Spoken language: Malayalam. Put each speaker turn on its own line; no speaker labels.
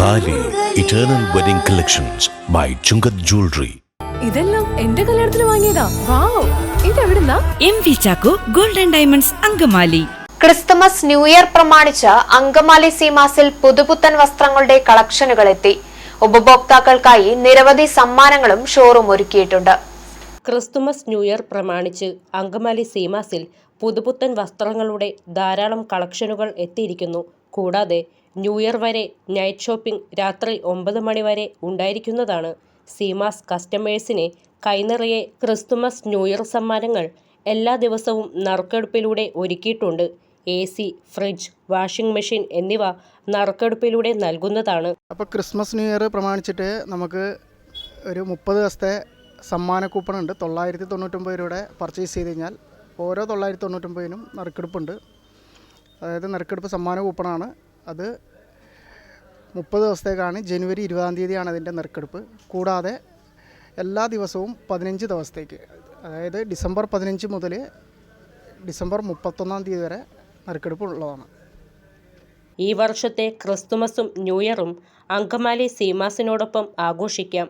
Thali eternal wedding collections by Chungath jewellery
ഇതെല്ലാം എന്റെ കല്യാണത്തിന് വാങ്ങിയതാ. Wow. ഇതെവിടുന്നാ?
M V Chacko golden diamonds Angamaly.
Christmas new year പ്രമാണിച്ച് അങ്കമാലി സീമാസിൽ പുതുപുത്തൻ വസ്ത്രങ്ങളുടെ കളക്ഷനുകൾ എത്തി. ഉപഭോക്താക്കൾക്കായി നിരവധി സമ്മാനങ്ങളും ഷോറൂം ഒരുക്കിയിട്ടുണ്ട്.
ക്രിസ്തുമസ് ന്യൂ ഇയർ പ്രമാണിച്ച് അങ്കമാലി സീമാസിൽ പുതുപുത്തൻ വസ്ത്രങ്ങളുടെ ധാരാളം കളക്ഷനുകൾ എത്തിയിരിക്കുന്നു. കൂടാതെ ന്യൂ ഇയർ വരെ നൈറ്റ് ഷോപ്പിംഗ് രാത്രി ഒമ്പത് മണി വരെ ഉണ്ടായിരിക്കുന്നതാണ്. സീമാസ് കസ്റ്റമേഴ്സിനെ കൈനിറയെ ക്രിസ്തുമസ് ന്യൂ ഇയർ സമ്മാനങ്ങൾ എല്ലാ ദിവസവും നറുക്കെടുപ്പിലൂടെ ഒരുക്കിയിട്ടുണ്ട്. A C fridge washing machine എന്നിവ നറുക്കെടുപ്പിലൂടെ നൽകുന്നതാണ്.
അപ്പോൾ ക്രിസ്മസ് ന്യൂ ഇയർ പ്രമാണിച്ചിട്ട് നമുക്ക് ഒരു മുപ്പത് ദിവസത്തെ സമ്മാന കൂപ്പൺ ഉണ്ട്. തൊള്ളായിരത്തി തൊണ്ണൂറ്റൊമ്പത് രൂപയുടെ പർച്ചേസ് ചെയ്ത് കഴിഞ്ഞാൽ ഓരോ തൊള്ളായിരത്തി തൊണ്ണൂറ്റൊമ്പതിനും നറുക്കെടുപ്പുണ്ട്. അതായത് നറുക്കെടുപ്പ് സമ്മാന കൂപ്പണാണ്. അത് മുപ്പത് ദിവസത്തേക്കാണ്. ജനുവരി ഇരുപതാം തീയതിയാണ് അതിന്റെ നറുക്കെടുപ്പ്. കൂടാതെ എല്ലാ ദിവസവും പതിനഞ്ച് ദിവസത്തേക്ക് അതായത് ഡിസംബർ പതിനഞ്ച് മുതൽ ഡിസംബർ മുപ്പത്തൊന്നാം തീയതി വരെ നറുക്കെടുപ്പ് ഉള്ളതാണ്.
ഈ വർഷത്തെ ക്രിസ്തുമസും ന്യൂഇയറും അങ്കമാലി സീമാസിനോടൊപ്പം ആഘോഷിക്കാം.